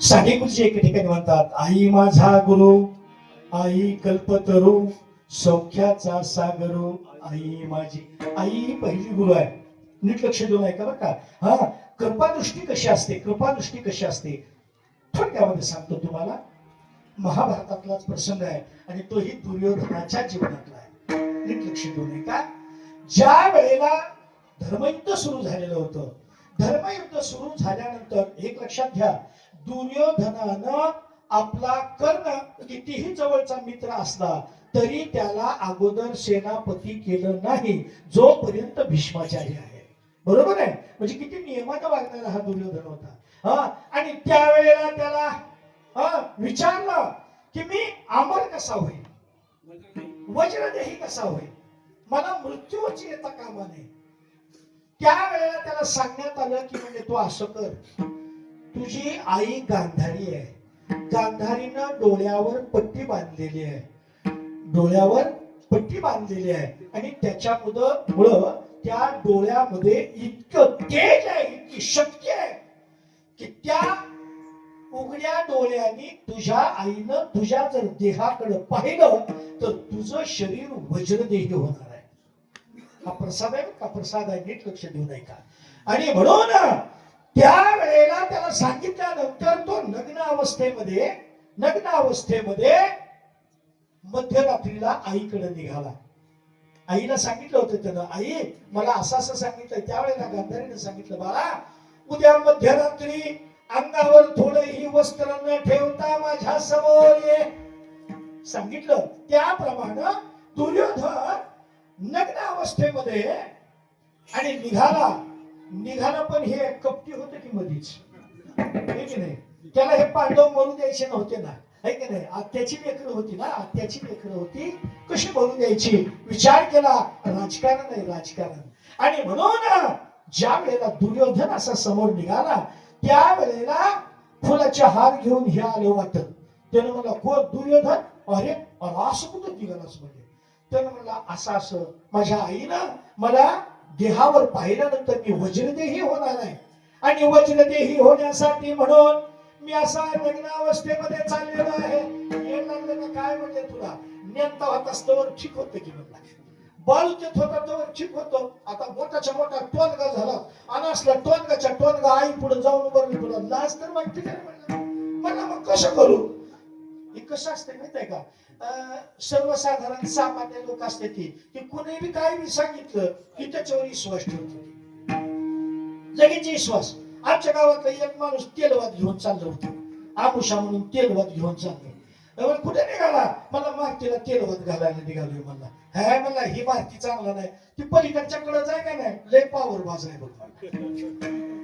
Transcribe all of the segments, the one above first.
साने गुरुजी एके ठिकाणी म्हणतात आई माझा गुरु आई कल्पतरू सौख्याचा सागरू आई माझी. आई पहिली गुरु आहे. नीट लक्ष देऊन ऐका बरं का. हा कृपादृष्टी कशी असते? कृपादृष्टी कशी असते? थोडक्यामध्ये सांगतो तुम्हाला. महाभारतातलाच प्रसंग आहे आणि तोही दुर्योधनाच्या जीवनातला आहे. नीट लक्ष देऊन ऐका. ज्या वेळेला धर्मयुद्ध सुरू झालेलं होतं धर्मयुद्ध सुरू झाल्यानंतर एक लक्षात घ्या दुर्योधनानं आपला कर्ण कितीही जवळचा मित्र असला तरी त्याला अगोदर सेनापती केलं नाही जोपर्यंत भीष्माचार्य आहे. बरोबर आहे? म्हणजे किती नियमात वागणारा हा दुर्योधन होता. हा? आणि त्यावेळेला त्याला हा विचारलं की मी अमर कसा होईल वज्रदेही कसा होईल मला मृत्यूची येता कामा नये. त्यावेळेला त्याला सांगण्यात आलं की म्हणजे तू असं कर. तुझी आई गांधारी आहे. गांधारीनं डोळ्यावर पट्टी बांधलेली आहे. डोळ्यावर पट्टी बांधलेली आहे. आणि त्याच्यामुळं मुळं त्या डोळ्यामध्ये इतकं तेज आहे इतकी शक्ती आहे की त्या उघड्या डोळ्याने तुझ्या आईनं तुझ्या जर देहाकडे पाहिलं तर तुझं शरीर वज्रदेही होणार आहे. हा प्रसाद आहे का? प्रसाद आहे नीट लक्ष देऊ नये का आणि म्हणून वेळेला त्याला सांगितल्यानंतर तो नग्न अवस्थेमध्ये नग्न अवस्थेमध्ये मध्यरात्रीला आईकडे निघाला. आईला सांगितलं होतं त्यानं आई मला असं असं सांगितलं त्यावेळेला गांधारीने सांगितलं बाळा उद्या मध्यरात्री अंगावर थोडंही वस्त्र न ठेवता माझ्यासमोर ये. सांगितलं. त्याप्रमाणे दुर्योधन नग्न अवस्थेमध्ये आणि निघाला. निघाला पण हे कपटी होत की मधीच? की नाही? त्याला हे पांडव मरू द्यायचे नव्हते ना. है की नाही? आत्याची लेकरं होती ना? आत्याची लेकरं होती. कशी मरू द्यायची? विचार केला राजकारण आहे राजकारण. आणि म्हणून ज्या वेळेला दुर्योधन असा समोर निघाला त्यावेळेला फुलाचे हार घेऊन हे आले वाटत. त्यानं मला कोण दुर्योधन? अरे असं कुठं निघालास म्हणजे? त्यानं म्हणला असं असं. माझ्या आईनं मला देहावर पाहिल्यानंतर मी वज्रदेही होणार आहे. आणि वज्रदेही होण्यासाठी म्हणून मी असा लग्नावस्थेमध्ये चाललेलो आहे. हे लग्न काय म्हणले तुला? नेमता होता तोवर ठीक होतं की म्हणला? बाळू देत होता तोवर ठीक होतो. आता मोठाच्या मोठा टोनगा झाला. आणि असला टोनगाच्या टोनगा आई पुढे जाऊन उभारली. तुला लाज तर वाटते काय म्हणलं? म्हणलं मग कसं करू? कसं असते माहीत आहे का? अं, सर्वसाधारण सामान्य लोक असते ती की कुणी बी काय बी सांगितलं की त्याच्यावर विश्वास ठेवतो. लगेच विश्वास. आमच्या गावातला एक माणूस तेलवाद घेऊन चाललं होतं. आमुषा म्हणून तेलवाद घेऊन चाललं अरे कुठे निघाला? मला मारतीला होत घालायला निघालोय म्हणला. हाय म्हणला ही मार्की चांगला नाही. ती पलीकडच्याकडे जाय का नाही? लय पावर बाज आहे बघ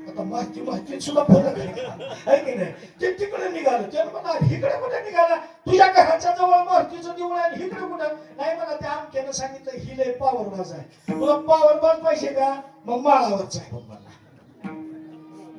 आता माहिती माहिती सुद्धा फरक आहे की? नाही? ते तिकडे निघालं. ते म्हणा इकडे कुठे निघाला? तुझ्या घराच्या जवळ मार्कीचं देऊळ आहे इकडे कुठं? नाही मला त्या आमक्यानं सांगितलं ही लय पावर बाज आहे. तुला पावर बाज पाहिजे का? मग माळावरच आहे बघ मला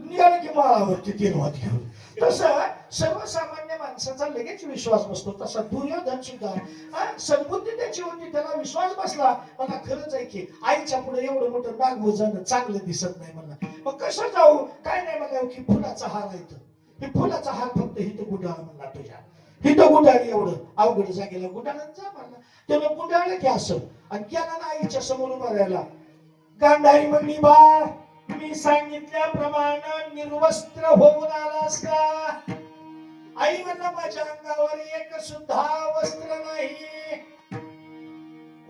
निघालं की माळावरती तेलवाद घेऊन. तसं सर्वसामान्य त्या माणसाचा लगेच विश्वास बसतो तसा दुर्योधन सुद्धा. हा, सद्बुद्धी त्याची होती त्याला विश्वास बसला. मला खरंच आहे की आईच्या पुढे एवढं मोठं नाग जाणं चांगलं दिसत नाही मला. मग कसं जाऊ? काय नाही मला की फुलाचा हार आहे हे फुलाचा हार फक्त हिथं गुडाळ म्हणला तुझ्या हिथं गुडाळ एवढं. अवघड जागेला गुडाळ जा म्हणला त्याला गुडाळ की असं. आणि गेला ना आईच्या समोर उभा राहिला गांधारी म्हणली बा मी सांगितल्याप्रमाणे निर्वस्त्र होऊन आलास का? आई म्हणला माझ्या अंगावर एक सुद्धा वस्त्र नाही.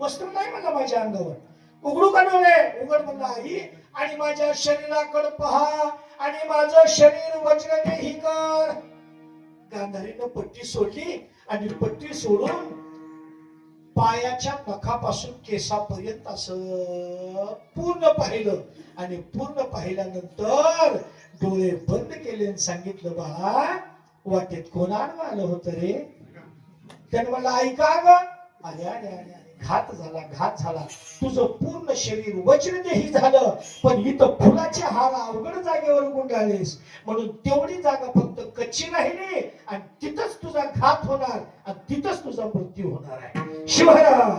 वस्त्र नाही म्हणलं माझ्या अंगावर. उघडू का नव्हे उघड म्हणलं आई. आणि माझ्या शरीराकडे पहा. आणि माझं शरीर वज्रदेही कर. गांधारीनं पट्टी सोडली आणि पट्टी सोडून पायाच्या नखापासून केसापर्यंत असं पूर्ण पाहिलं. आणि पूर्ण पाहिल्यानंतर डोळे बंद केले आणि सांगितलं बाळा वाटेत कोण आडवं आलं होतं रे? त्याने मला ऐका ग. अरे अरे अरे घात झाला घात झाला. तुझं पूर्ण शरीर वज्रदेही झालं पण इथं फुलाचे हार अवघड जागेवर गुंडाळलेस म्हणून तेवढी जागा फक्त कच्ची राहिली आणि तिथंच तुझा घात होणार आणि तिथंच तुझा मृत्यू होणार आहे. शिवराम